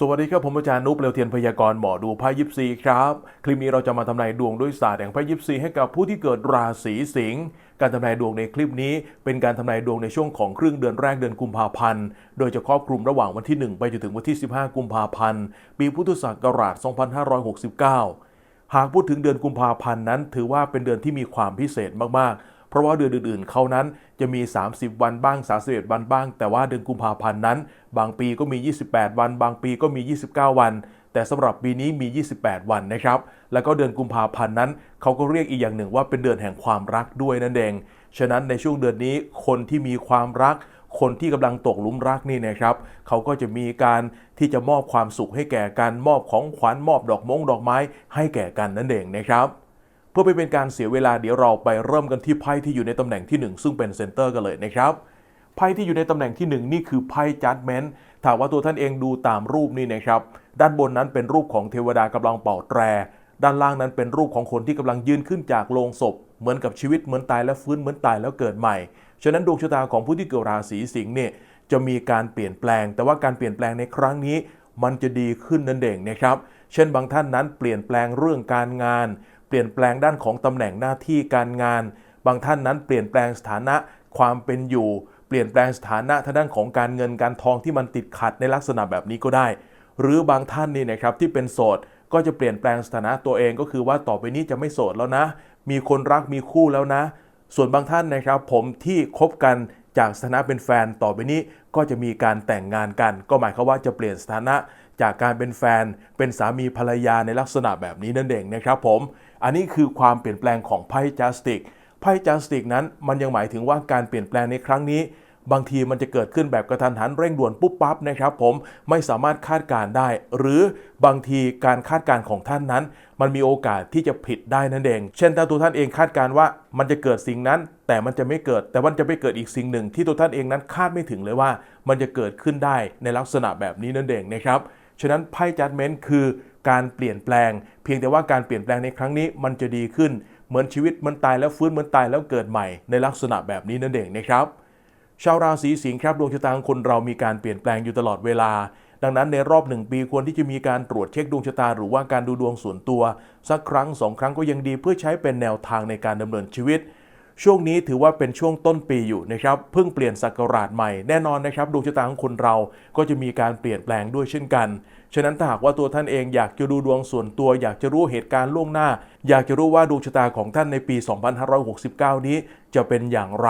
สวัสดีครับ ผมอาจารย์นุ๊ปเปลวเทียนพยากรณ์หมอดูไพ่ยิปซีครับ คลิปนี้เราจะมาทำนายดวงด้วยศาสตร์แห่งไพ่ยิปซีให้กับผู้ที่เกิดราศีสิงห์การทำนายดวงในคลิปนี้ เป็นการทำนายดวงในช่วงของครึ่งเดือนแรกเดือนกุมภาพันธ์ โดยจะครอบคลุมระหว่างวันที่ 1 ไปจนถึงวันที่ 15 กุมภาพันธ์ ปีพุทธศักราช 2569 หากพูดถึงเดือนกุมภาพันธ์นั้น ถือว่าเป็นเดือนที่มีความพิเศษมากๆ ราะว่าเดือนอื่นๆเขานั้นจะมี 30 วันบ้าง 31 วันบ้าง แต่ว่าเดือนกุมภาพันธ์นั้น บางปีก็มี 28 วัน บางปีก็มี 29 วัน แต่สำหรับปีนี้มี 28 วันนะครับ แล้วก็เดือนกุมภาพันธ์นั้นเขาก็เรียกอีกอย่างหนึ่งว่าเป็นเดือนแห่งความรักด้วยนั่นเอง ฉะนั้นในช่วงเดือนนี้คนที่มีความรักคนที่กำลังตกหลุมรักนี่นะครับ เขาก็จะมีการที่จะมอบความสุขให้แก่กัน มอบของขวัญมอบดอกมงดอกไม้ให้แก่กันนั่นเองนะครับ พื่อไม่เป็นการเสียเวลาเดี๋ยวเราไปเริ่มกันที่ไพ่ที่อยู่ในตำแหน่งที่ 1 ซึ่งเป็นเซนเตอร์กันเลยนะครับไพ่ที่อยู่ในตำแหน่งที่ 1 นี่คือไพ่จัดเมนต์ถามว่าตัวท่านเองดูตามรูปนี่นะครับ ด้านบนนั้นเป็นรูปของเทวดากำลังเป่าแตร ด้านล่างนั้นเป็นรูปของคนที่กำลังยืนขึ้นจากโลงศพ เหมือนกับชีวิตเหมือนตายแล้วฟื้นเหมือนตายแล้วเกิดใหม่ ฉะนั้นดวงชะตาของผู้ที่เกิดราศีสิงห์เนี่ยจะมีการเปลี่ยนแปลง แต่ว่าการเปลี่ยนแปลงในครั้งนี้ มันจะดีขึ้นนั่นเองนะครับ เช่นบางท่านนั้นเปลี่ยนแปลงเรื่องการงาน เปลี่ยนแปลงด้านของตำแหน่งหน้าที่การงาน บางท่านนั้นเปลี่ยนแปลงสถานะความเป็นอยู่ เปลี่ยนแปลงสถานะทางด้านของการเงินการทองที่มันติดขัดในลักษณะแบบนี้ก็ได้ หรือบางท่านนี่นะครับที่เป็นโสดก็จะเปลี่ยนแปลงสถานะตัวเองก็คือว่าต่อไปนี้จะไม่โสดแล้วนะ มีคนรักมีคู่แล้วนะ ส่วนบางท่านนะครับผมที่คบกันจากสถานะเป็นแฟนต่อไปนี้ก็จะมีการแต่งงานกัน ก็หมายความว่าจะเปลี่ยนสถานะจากการเป็นแฟนเป็นสามีภรรยาในลักษณะแบบนี้นั่นเองนะครับผม อันนี้คือความเปลี่ยนแปลงของไพ่จัสติกไพ่จัสติกนั้นมันยังหมายถึงว่าการเปลี่ยนแปลงในครั้งนี้ บางทีมันจะเกิดขึ้นแบบกระทันหันเร่งด่วนปุ๊บปั๊บนะครับ ผมไม่สามารถคาดการได้ หรือบางทีการคาดการของท่านนั้น มันมีโอกาสที่จะผิดได้นั่นเอง เช่นถ้าตัวท่านเองคาดการว่ามันจะเกิดสิ่งนั้น แต่มันจะไม่เกิด แต่มันจะไปเกิดอีกสิ่งหนึ่ง ที่ตัวท่านเองนั้นคาดไม่ถึงเลยว่า มันจะเกิดขึ้นได้ในลักษณะแบบนี้นั่นเองนะครับฉะนั้นไพ่จัดเมนต์คือ การเปลี่ยนแปลง เพียงแต่ว่าการเปลี่ยนแปลงในครั้งนี้มันจะดีขึ้น เหมือนชีวิตมันตายแล้วฟื้นเหมือนตายแล้วเกิดใหม่ในลักษณะแบบนี้นั่นเองนะครับชาวราศีสิงห์ครับดวงชะตาของคนเรามีการเปลี่ยนแปลงอยู่ตลอดเวลา ดังนั้นในรอบหนึ่งปีควรที่จะมีการตรวจเช็คดวงชะตาหรือว่าการดูดวงส่วนตัว สักครั้งสองครั้งก็ยังดีเพื่อใช้เป็นแนวทางในการดำเนินชีวิต ช่วงนี้ถือว่าเป็นช่วงต้นปีอยู่นะครับเพิ่งเปลี่ยนศักราชใหม่แน่นอนนะครับดวงชะตาของคนเราก็จะมีการเปลี่ยนแปลงด้วยเช่นกัน ฉะนั้นถ้าหากว่าตัวท่านเองอยากจะดูดวงส่วนตัว อยากจะรู้เหตุการณ์ล่วงหน้า อยากจะรู้ว่าดวงชะตาของท่านในปี 2569 นี้จะเป็นอย่างไร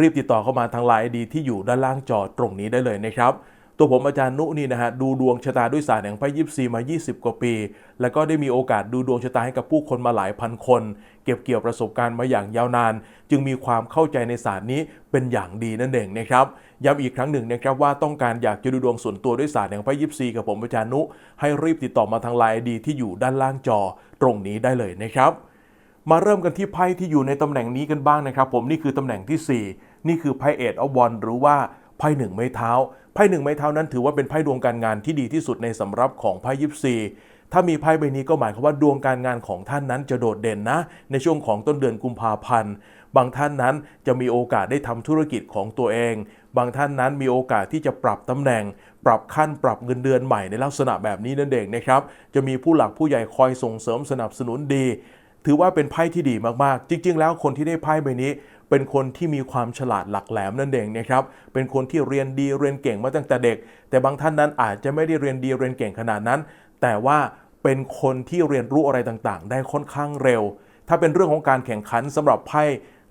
รีบติดต่อเข้ามาทางไลน์ดีที่อยู่ด้านล่างจอตรงนี้ได้เลยนะครับ ตัวผมอาจารย์นุนี่นะฮะดูดวงชะตาด้วยศาสตร์แห่งไพ่ยิปซีมา 20 กว่าปี แล้วก็ได้มีโอกาสดูดวงชะตาให้กับผู้คนมาหลายพันคน เก็บเกี่ยวประสบการณ์มาอย่างยาวนาน จึงมีความเข้าใจในศาสตร์นี้เป็นอย่างดีนั่นเองนะครับย้ำอีกครั้งหนึ่งนะครับว่าต้องการอยากจะดูดวงส่วนตัวด้วยศาสตร์แห่งไพ่ยิปซีกับผมอาจารย์นุ ให้รีบติดต่อมาทางไลน์ดีที่อยู่ด้านล่างจอตรงนี้ได้เลยนะครับมาเริ่มกันที่ไพ่ที่อยู่ในตำแหน่งนี้กันบ้างนะครับ ผมนี่คือตำแหน่งที่ 4 นี่คือไพ่เอ็ดออฟวอนหรือว่า พ่หนึ่งไม้เท้าไพ่หนึ่งไม้เท้านั้นถือว่าเป็นไพ่ดวงการงานที่ดีที่สุดในสำรับของไพ่ยิปซีถ้ามีไพ่ใบนี้ก็หมายความว่าดวงการงานของท่านนั้นจะโดดเด่นนะ ในช่วงของต้นเดือนกุมภาพันธ์ บางท่านนั้นจะมีโอกาสได้ทำธุรกิจของตัวเอง บางท่านนั้นมีโอกาสที่จะปรับตำแหน่ง ปรับขั้นปรับเงินเดือนใหม่ในลักษณะแบบนี้นั่นเองนะครับ จะมีผู้หลักผู้ใหญ่คอยส่งเสริมสนับสนุนดี ถือว่าเป็นไพ่ที่ดีมากๆ จริง ๆ แล้วคนที่ได้ไพ่ใบนี้ เป็นคนที่มีความฉลาดหลักแหลมนั่นเองนะครับ เป็นคนที่เรียนดีเรียนเก่งมาตั้งแต่เด็ก แต่บางท่านนั้นอาจจะไม่ได้เรียนดีเรียนเก่งขนาดนั้น แต่ว่าเป็นคนที่เรียนรู้อะไรต่างๆ ได้ค่อนข้างเร็ว ถ้าเป็นเรื่องของการแข่งขันสำหรับไพ่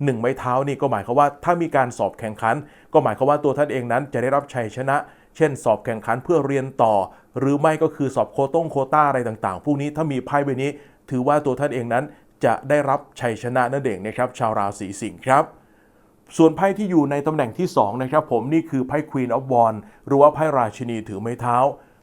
หนึ่งไม้เท้านี่ก็หมายความว่าถ้ามีการสอบแข่งขัน ก็หมายความว่าตัวท่านเองนั้นจะได้รับชัยชนะ เช่น สอบแข่งขันเพื่อเรียนต่อ หรือไม่ก็คือสอบโคต้งโคต้าอะไรต่างๆ พวกนี้ถ้ามีไพ่ใบนี้ ถือว่าตัวท่านเองนั้น จะได้รับชัยชนะนั่นเองนะครับชาวราศีสิงห์ครับ ส่วนไพ่ที่อยู่ในตำแหน่งที่2นะครับผมนี่คือไพ่ Queen of Wands หรือว่าไพ่ราชินีถือไม้เท้า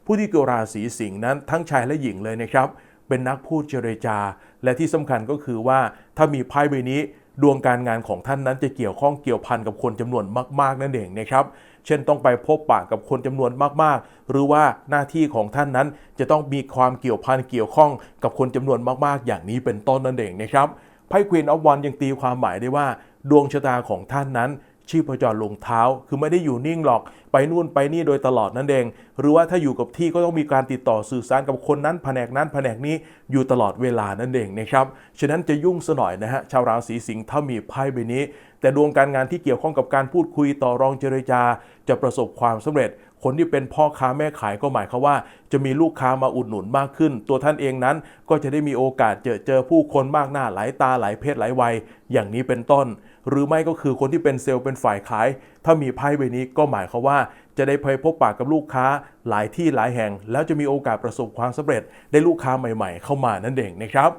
ผู้ที่เกิดราศีสิงห์นั้นทั้งชายและหญิงเลยนะครับ เป็นนักพูดเจรจา และที่สำคัญก็คือว่าถ้ามีไพ่ใบนี้ดวงการงานของท่านนั้นจะเกี่ยวข้องเกี่ยวพันกับคนจำนวนมาก ๆ นั่นเองนะครับ เช่นต้องไปพบปะกับคนจำนวนมากๆ หรือว่าหน้าที่ของท่านนั้นจะต้องมีความเกี่ยวพันเกี่ยวข้องกับคนจำนวนมากๆ อย่างนี้เป็นต้นนั่นเองนะครับไพ่ควีนออฟวันยังตีความหมายได้ว่า ดวงชะตาของท่านนั้น ชีพจรลงเท้า คือไม่ได้อยู่นิ่งหรอกไปนู่นไปนี่โดยตลอดนั่นเอง หรือว่าถ้าอยู่กับที่ก็ต้องมีการติดต่อสื่อสารกับคนนั้นแผนกนั้นแผนกนี้อยู่ตลอดเวลานั่นเองนะครับฉะนั้นจะยุ่งซะหน่อยนะฮะชาวราศีสิงห์ถ้ามีไพ่ใบนี้ แต่ดวงการงานที่เกี่ยวข้องกับการพูดคุยต่อรองเจรจา จะประสบความสำเร็จคนที่เป็นพ่อค้าแม่ขายก็หมายความว่า จะมีลูกค้ามาอุดหนุนมากขึ้น ตัวท่านเองนั้นก็จะได้มีโอกาสเจอเจอผู้คนมากหน้าหลายตาหลายเพศหลายวัย อย่างนี้เป็นต้น หรือไม่ก็คือคนที่เป็นเซลล์เป็นฝ่ายขาย ถ้ามีไพ่ใบนี้ก็หมายความว่า จะได้ไปพบปะกับลูกค้าหลายที่หลายแห่ง แล้วจะมีโอกาสประสบความสำเร็จ ได้ลูกค้าใหม่ ๆ เข้ามานั่นเองนะครับ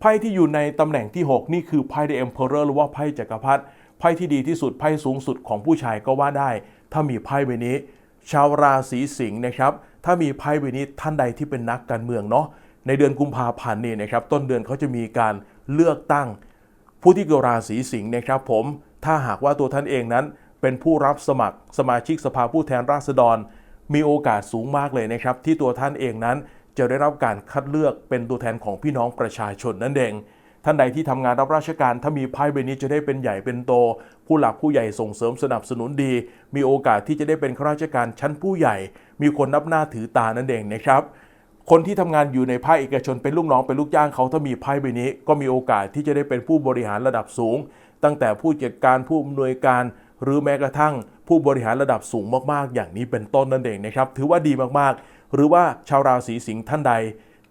ไพ่ที่อยู่ในตำแหน่งที่ 6 นี่คือไพ่ The Emperor หรือว่าไพ่จักรพรรดิไพ่ที่ดีที่สุดไพ่สูงสุดของผู้ชายก็ว่าได้ ถ้ามีไพ่ใบนี้ ชาวราศีสิงห์นะครับถ้ามีไพ่ใบนี้ท่านใดที่เป็นนักการเมืองเนาะในเดือนกุมภาพันธ์นี่นะครับต้นเดือนเขาจะมีการเลือกตั้ง ผู้ที่เกิดราศีสิงห์นะครับผมถ้าหากว่าตัวท่านเองนั้น เป็นผู้รับสมัครสมาชิกสภาผู้แทนราษฎร มีโอกาสสูงมากเลยนะครับ ที่ตัวท่านเองนั้นจะได้รับการคัดเลือกเป็นตัวแทนของพี่น้องประชาชนนั่นเอง ท่านใดที่ทำงานรับราชการถ้ามีไพ่ใบนี้จะได้เป็นใหญ่เป็นโต ผู้หลักผู้ใหญ่ส่งเสริมสนับสนุนดี มีโอกาสที่จะได้เป็นข้าราชการชั้นผู้ใหญ่ มีคนนับหน้าถือตานั่นเองนะครับ คนที่ทำงานอยู่ในภาคเอกชนเป็นลูกน้องเป็นลูกจ้างเขาถ้ามีไพ่ใบนี้ ก็มีโอกาสที่จะได้เป็นผู้บริหารระดับสูง ตั้งแต่ผู้จัดการผู้อำนวยการ หรือแม้กระทั่งผู้บริหารระดับสูงมากๆ อย่างนี้เป็นต้นนั่นเองนะครับถือว่าดีมากๆ หรือว่าชาวราศีสิงห์ท่านใด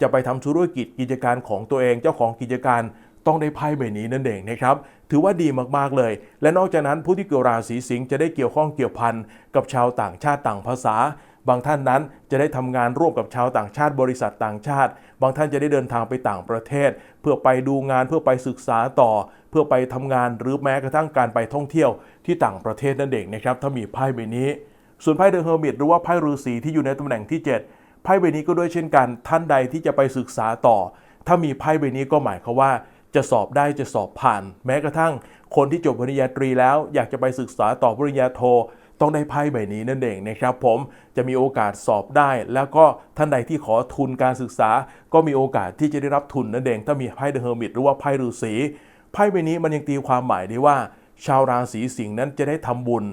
จะไปทำธุรกิจกิจการของตัวเองเจ้าของกิจการต้องได้ไพ่ใบนี้นั่นเองนะครับ ถือว่าดีมากๆเลย และนอกจากนั้นผู้ที่เกิดราศีสิงห์จะได้เกี่ยวข้องเกี่ยวพันกับชาวต่างชาติต่างภาษา บางท่านนั้นจะได้ทำงานร่วมกับชาวต่างชาติ บริษัทต่างชาติ บางท่านจะได้เดินทางไปต่างประเทศ เพื่อไปดูงานเพื่อไปศึกษาต่อ เพื่อไปทำงานหรือแม้กระทั่งการไปท่องเที่ยวที่ต่างประเทศนั่นเองนะครับถ้ามีไพ่ใบนี้ ส่วนไพ่เดอะเฮอร์มิตหรือว่าไพ่ฤาษีที่อยู่ในตำแหน่งที่ 7 ไพ่ใบนี้ก็ด้วยเช่นกันท่านใดที่จะไปศึกษาต่อ ถ้ามีไพ่ใบนี้ก็หมายความว่าจะสอบได้จะสอบผ่าน แม้กระทั่งคนที่จบปริญญาตรีแล้ว อยากจะไปศึกษาต่อปริญญาโท ต้องได้ไพ่ใบนี้นั่นเองนะครับผมจะมีโอกาสสอบได้ แล้วก็ท่านใดที่ขอทุนการศึกษา ก็มีโอกาสที่จะได้รับทุนนั่นเอง ถ้ามีไพ่เดอะเฮอร์มิตหรือว่าไพ่ฤาษีไพ่ใบนี้มันยังตีความหมายได้ว่า ชาวราศีสิงห์นั้นจะได้ทำบุญ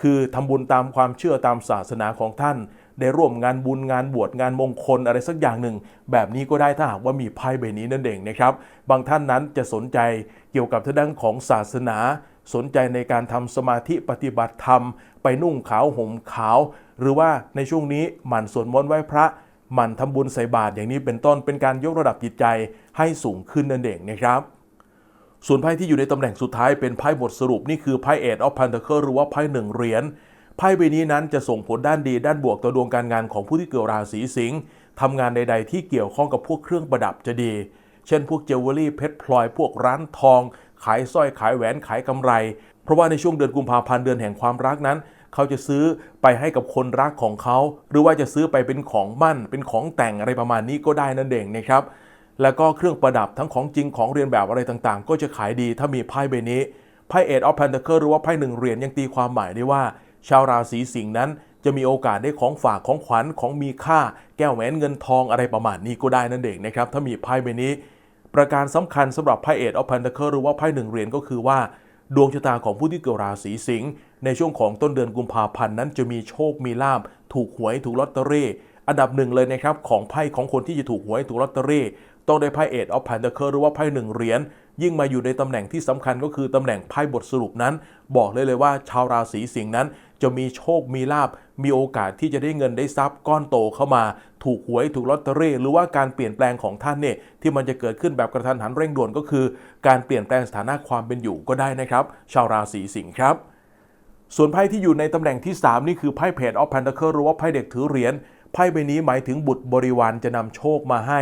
คือทำบุญตามความเชื่อตามศาสนาของท่านได้ร่วมงานบุญงานบวชงานมงคลอะไรสักอย่างหนึ่ง แบบนี้ก็ได้ถ้าหากว่ามีไพ่ใบนี้นั่นเองนะครับ บางท่านนั้นจะสนใจเกี่ยวกับทางด้านของศาสนา สนใจในการทำสมาธิปฏิบัติธรรม ไปนุ่งขาวห่มขาว หรือว่าในช่วงนี้หมั่นสวดมนต์ไหว้พระหมั่นทำบุญใส่บาตรอย่างนี้เป็นต้นเป็นการยกระดับจิตใจให้สูงขึ้นนั่นเองนะครับ ส่วนไพ่ที่อยู่ในตำแหน่งสุดท้ายเป็นไพ่บทสรุปนี่คือไพ่เอ็ดออฟพันเทอร์หรือว่าไพ่หนึ่งเหรียญไพ่ใบนี้นั้นจะส่งผลด้านดีด้านบวกต่อดวงการงานของผู้ที่เกิดราศีสิงห์ทำงานใด ๆ ที่เกี่ยวข้องกับพวกเครื่องประดับจะดี เช่น พวกเจวเวลรี่เพชรพลอยพวกร้านทอง ขายสร้อยขายแหวนขายกำไร เพราะว่าในช่วงเดือนกุมภาพันธ์เดือนแห่งความรักนั้น เขาจะซื้อไปให้กับคนรักของเขา หรือว่าจะซื้อไปเป็นของมั่น เป็นของแต่งอะไรประมาณนี้ก็ได้นั่นเองนะครับแล้วก็เครื่องประดับทั้งของจริงของเรียนแบบอะไรต่างๆ ก็จะขายดีถ้ามีไพ่ใบนี้ไพ่เอ็ดออฟแพนเทอร์หรือว่าไพ่หนึ่งเหรียญยังตีความหมายได้ว่า ชาวราศีสิงห์นั้นจะมีโอกาสได้ของฝากของขวัญของมีค่า แก้วแหวนเงินทองอะไรประมาณนี้ก็ได้นั่นเองนะครับ ถ้ามีไพ่ใบนี้ ประการสำคัญสำหรับไพ่เอ็ดออฟแพนเทอร์หรือว่าไพ่หนึ่งเหรียญก็คือว่า ดวงชะตาของผู้ที่เกิดราศีสิงห์ในช่วงของต้นเดือนกุมภาพันธ์นั้นจะมีโชคมีลาบถูกหวยถูกลอตเตอรี่อันดับหนึ่งเลยนะครับของไพ่ของคนที่จะถูกหวยถูกลอตเตอรี่ต้องได้ไพ่เอ็ดออฟแพนเทอร์หรือว่าไพ่หนึ่งเหรียญยิ่งมาอยู่ในตำแหน่งที่สำคัญก็คือตำแหน่งไพ่บทสรุปนั้น บอกเลยเลยว่า ชาวราศีสิงห์นั้น จะมีโชคมีลาบมีโอกาสที่จะได้เงินได้ทรัพย์ก้อนโตเข้ามา ถูกหวยถูกลอตเตอรี่หรือว่าการเปลี่ยนแปลงของท่านเนี่ยที่มันจะเกิดขึ้นแบบกระทันหันเร่งด่วนก็คือ การเปลี่ยนแปลงสถานะความเป็นอยู่ก็ได้นะครับ ชาวราศีสิงห์ครับ ส่วนไพ่ที่อยู่ในตำแหน่งที่ 3 นี่คือไพ่เพจออฟแพนเทอร์หรือว่าไพ่เด็กถือเหรียญไพ่ใบนี้หมายถึงบุตรบริวารจะนำโชคมาให้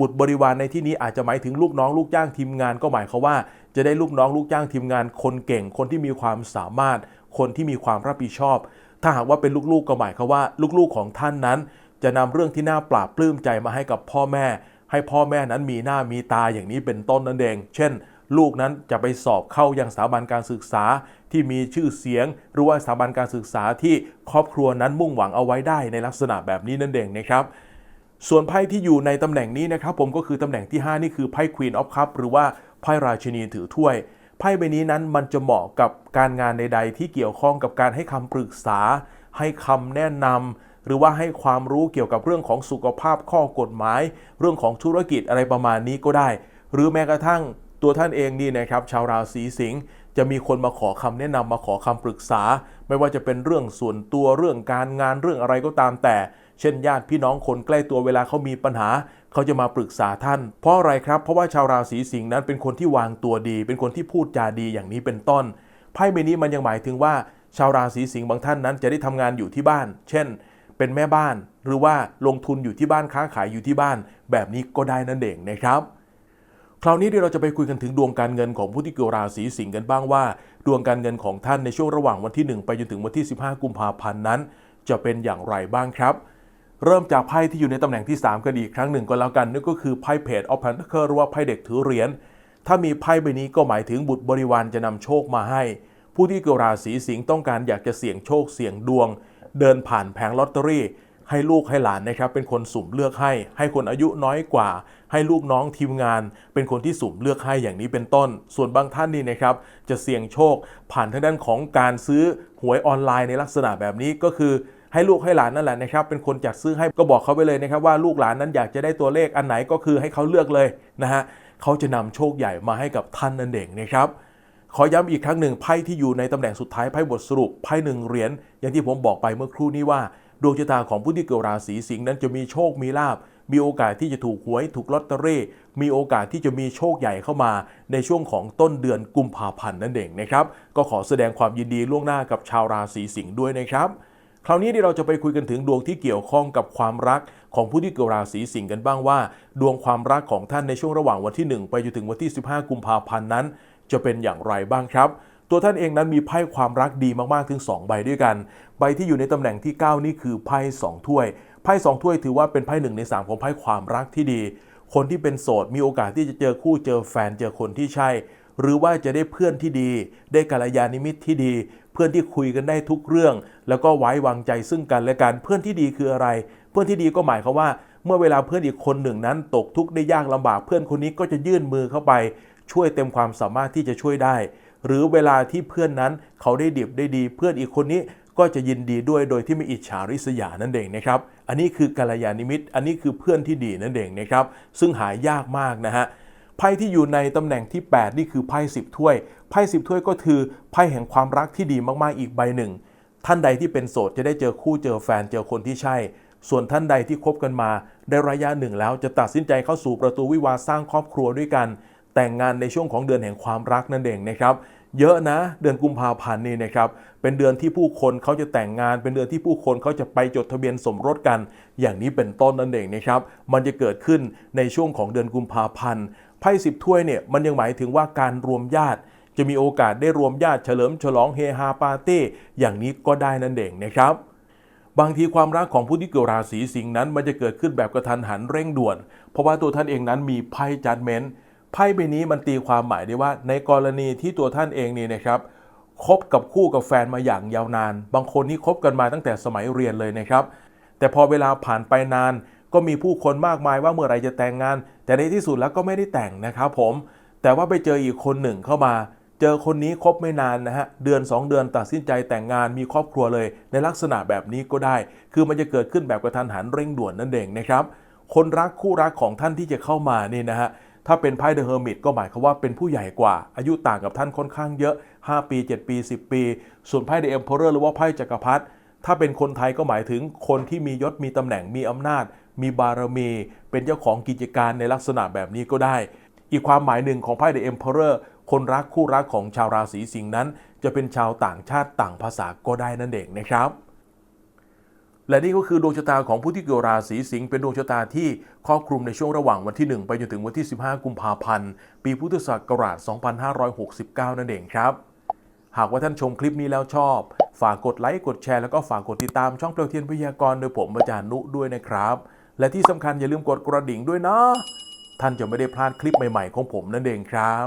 บุตรบริวารในที่นี้อาจจะหมายถึงลูกน้องลูกจ้างทีมงานก็หมายความว่า จะได้ลูกน้องลูกจ้างทีมงาน คนเก่งคนที่มีความสามารถ คนที่มีความรับผิดชอบ ถ้าหากว่าเป็นลูกๆก็หมายความว่า ลูกๆของท่านนั้น จะนำเรื่องที่น่าปราบปลื้มใจมาให้กับพ่อแม่ ให้พ่อแม่นั้นมีหน้ามีตาอย่างนี้เป็นต้นนั่นเอง เช่น ลูกนั้นจะไปสอบเข้ายังสถาบันการศึกษาที่มีชื่อเสียง หรือว่าสถาบันการศึกษาที่ครอบครัวนั้นมุ่งหวังเอาไว้ได้ในลักษณะแบบนี้นั่นเองนะครับส่วนไพ่ที่อยู่ในตำแหน่งนี้นะครับผมก็คือตำแหน่งที่ 5 นี่คือไพ่ Queen of Cup หรือว่าไพ่ราชินีถือถ้วย ไพ่ใบนี้นั้นมันจะเหมาะกับการงานใด ๆ ที่เกี่ยวข้องกับการให้คำปรึกษา ให้คำแนะนำ หรือว่าให้ความรู้เกี่ยวกับเรื่องของสุขภาพข้อกฎหมาย เรื่องของธุรกิจอะไรประมาณนี้ก็ได้ หรือแม้กระทั่งตัวท่านเองนี่นะครับ ชาวราศีสิงห์จะมีคนมาขอคำแนะนำมาขอคำปรึกษา ไม่ว่าจะเป็นเรื่องส่วนตัวเรื่องการงานเรื่องอะไรก็ตามแต่ เช่นญาติพี่น้องคนใกล้ตัวเวลาเขามีปัญหา เขาจะมาปรึกษาท่าน เพราะอะไรครับ เพราะว่าชาวราศีสิงห์นั้นเป็นคนที่วางตัวดี เป็นคนที่พูดจาดีอย่างนี้เป็นต้นไพ่ใบนี้มันยังหมายถึงว่า ชาวราศีสิงห์บางท่านนั้นจะได้ทำงานอยู่ที่บ้าน เช่น เป็นแม่บ้าน หรือว่าลงทุนอยู่ที่บ้านค้าขายอยู่ที่บ้าน แบบนี้ก็ได้นั่นเองนะครับ คราวนี้เดี๋ยวเราจะไปคุยกันถึงดวงการเงินของผู้ที่เกิดราศีสิงห์กันบ้างว่า ดวงการเงินของท่านในช่วงระหว่างวันที่ 1 ไปจนถึงวันที่ 15 กุมภาพันธ์นั้น จะเป็นอย่างไรบ้างครับ เริ่มจากไพ่ที่อยู่ในตำแหน่งที่ 3 กันอีกครั้งหนึ่งก็แล้วกันนั่นก็คือไพ่เพจออฟแพนเทอร์หรือว่าไพ่เด็กถือเหรียญถ้ามีไพ่ใบนี้ก็หมายถึงบุตรบริวารจะนำโชคมาให้ ผู้ที่เกิดราศีสิงห์ต้องการอยากจะเสี่ยงโชคเสี่ยงดวง เดินผ่านแผงลอตเตอรี่ ให้ลูกให้หลานนะครับ เป็นคนสุ่มเลือกให้ ให้คนอายุน้อยกว่า ให้ลูกน้องทีมงาน เป็นคนที่สุ่มเลือกให้อย่างนี้เป็นต้น ส่วนบางท่านนี่นะครับ จะเสี่ยงโชค ผ่านทางด้านของการซื้อหวยออนไลน์ในลักษณะแบบนี้ก็คือให้ลูกให้หลานนั่นแหละนะครับเป็นคนจัดซื้อให้ก็บอกเขาไปเลยนะครับว่าลูกหลานนั้นอยากจะได้ตัวเลขอันไหนก็คือให้เขาเลือกเลยนะฮะเขาจะนำโชคใหญ่มาให้กับท่านนั่นเองนะครับ ขอย้ำอีกครั้งหนึ่งไพ่ที่อยู่ในตำแหน่งสุดท้ายไพ่บทสรุปไพ่หนึ่งเหรียญอย่างที่ผมบอกไปเมื่อครู่นี้ว่า ดวงชะตาของผู้ที่เกิดราศีสิงห์นั้นจะมีโชคมีลาบมีโอกาสที่จะถูกหวยถูกลอตเตอรี่ มีโอกาสที่จะมีโชคใหญ่เข้ามา ในช่วงของต้นเดือนกุมภาพันธ์นั่นเองนะครับ ก็ขอแสดงความยินดีล่วงหน้ากับชาวราศีสิงห์ด้วยนะครับ คราวนี้ที่เราจะไปคุยกันถึงดวงที่เกี่ยวข้องกับความรักของผู้ที่เกิดราศีสิงห์กันบ้างว่า ดวงความรักของท่านในช่วงระหว่างวันที่ 1 ไปจนถึงวันที่ 15 กุมภาพันธ์นั้น จะเป็นอย่างไรบ้างครับ ตัวท่านเองนั้นมีไพ่ความรักดีมากๆถึง 2 ใบด้วยกัน ใบที่อยู่ในตำแหน่งที่ 9 นี่คือไพ่2ถ้วยไพ่2ถ้วยถือว่าเป็นไพ่หนึ่งใน 3 ของไพ่ความรักที่ดี คนที่เป็นโสดมีโอกาสที่จะเจอคู่เจอแฟนเจอคนที่ใช่ หรือว่าจะได้เพื่อนที่ดี ได้กัลยาณมิตรที่ดี เพื่อนที่คุยกันได้ทุกเรื่อง แล้วก็ไว้วางใจซึ่งกันและกันเพื่อนที่ดีคืออะไร เพื่อนที่ดีก็หมายความว่าเมื่อเวลาเพื่อนอีกคนหนึ่งนั้นตกทุกข์ได้ยากลำบากเพื่อนคนนี้ก็จะยื่นมือเข้าไป ช่วยเต็มความสามารถที่จะช่วยได้ หรือเวลาที่เพื่อนนั้นเขาได้ดิบได้ดี เพื่อนอีกคนนี้ก็จะยินดีด้วยโดยที่ไม่อิจฉาริษยานั่นเองนะครับ อันนี้คือกัลยาณมิตร อันนี้คือเพื่อนที่ดีนั่นเองนะครับ ซึ่งหายากมากนะฮะ ไพ่ที่อยู่ในตำแหน่งที่ 8 นี่คือไพ่10 ถ้วย ไพ่10 ถ้วยก็คือไพ่แห่งความรักที่ดีมากๆอีกใบหนึ่ง ท่านใดที่เป็นโสดจะได้เจอคู่เจอแฟนเจอคนที่ใช่ ส่วนท่านใดที่คบกันมา ได้ระยะหนึ่งแล้วจะตัดสินใจเข้าสู่ประตูวิวาสร้างครอบครัวด้วยกัน แต่งงานในช่วงของเดือนแห่งความรักนั่นเองนะครับเยอะนะเดือนกุมภาพันธ์นี่นะครับเป็นเดือนที่ผู้คนเขาจะแต่งงาน เป็นเดือนที่ผู้คนเขาจะไปจดทะเบียนสมรสกัน อย่างนี้เป็นต้นนั่นเองนะครับมันจะเกิดขึ้นในช่วงของเดือนกุมภาพันธ์ไพ่สิบถ้วยเนี่ยมันยังหมายถึงว่าการรวมญาติ จะมีโอกาสได้รวมญาติเฉลิมฉลองเฮฮาปาร์ตี้อย่างนี้ก็ได้นั่นเองนะครับบางทีความรักของผู้ที่เกิดราศีสิงห์นั้น มันจะเกิดขึ้นแบบกระทันหันเร่งด่วน เพราะว่าตัวท่านเองนั้นมีไพ่จัดเมนต์ ไพ่ใบนี้มันตีความหมายได้ว่า ในกรณีที่ตัวท่านเองนี่นะครับคบกับคู่กับแฟนมาอย่างยาวนาน บางคนนี่คบกันมาตั้งแต่สมัยเรียนเลยนะครับ แต่พอเวลาผ่านไปนาน ก็มีผู้คนมากมายว่าเมื่อไรจะแต่งงาน แต่ในที่สุดแล้วก็ไม่ได้แต่งนะครับผม แต่ว่าไปเจออีกคนหนึ่งเข้ามา เจอคนนี้คบไม่นานนะฮะ เดือน 2 เดือนตัดสินใจแต่งงานมีครอบครัวเลย ในลักษณะแบบนี้ก็ได้ คือมันจะเกิดขึ้นแบบกระทันหันเร่งด่วนนั่นเองนะครับ คนรักคู่รักของท่านที่จะเข้ามานี่นะฮะ ถ้าเป็นไพ่เดอะเฮอร์มิตก็หมายความว่าเป็นผู้ใหญ่กว่า อายุต่างกับท่านค่อนข้างเยอะ 5 ปี 7 ปี 10 ปี ส่วนไพ่เดอะเอ็มเพอเรอร์หรือว่าไพ่จักรพรรดิถ้าเป็นคนไทยก็หมายถึงคนที่มียศมีตำแหน่งมีอำนาจ มีบารมี เป็นเจ้าของกิจการในลักษณะแบบนี้ก็ได้ อีกความหมายหนึ่งของไพ่เดอะเอ็มเพอเรอร์คนรักคู่รักของชาวราศีสิงห์นั้น จะเป็นชาวต่างชาติต่างภาษาก็ได้นั่นเองนะครับ และนี่ก็คือดวงชะตาของผู้ที่เกิดราศีสิงห์เป็นดวงชะตาที่ครอบคลุมในช่วงระหว่างวันที่ 1 ไปจนถึงวันที่ 15 กุมภาพันธ์ ปีพุทธศักราช 2569 นั่นเองครับ หากว่าท่านชมคลิปนี้แล้วชอบ ฝากกดไลค์กดแชร์แล้วก็ฝากกดติดตามช่องเปลวเทียนพยากรณ์โดยผมอาจารย์นุด้วยนะครับ และที่สำคัญอย่าลืมกดกระดิ่งด้วยนะ ท่านจะไม่ได้พลาดคลิปใหม่ๆของผมนั่นเองครับ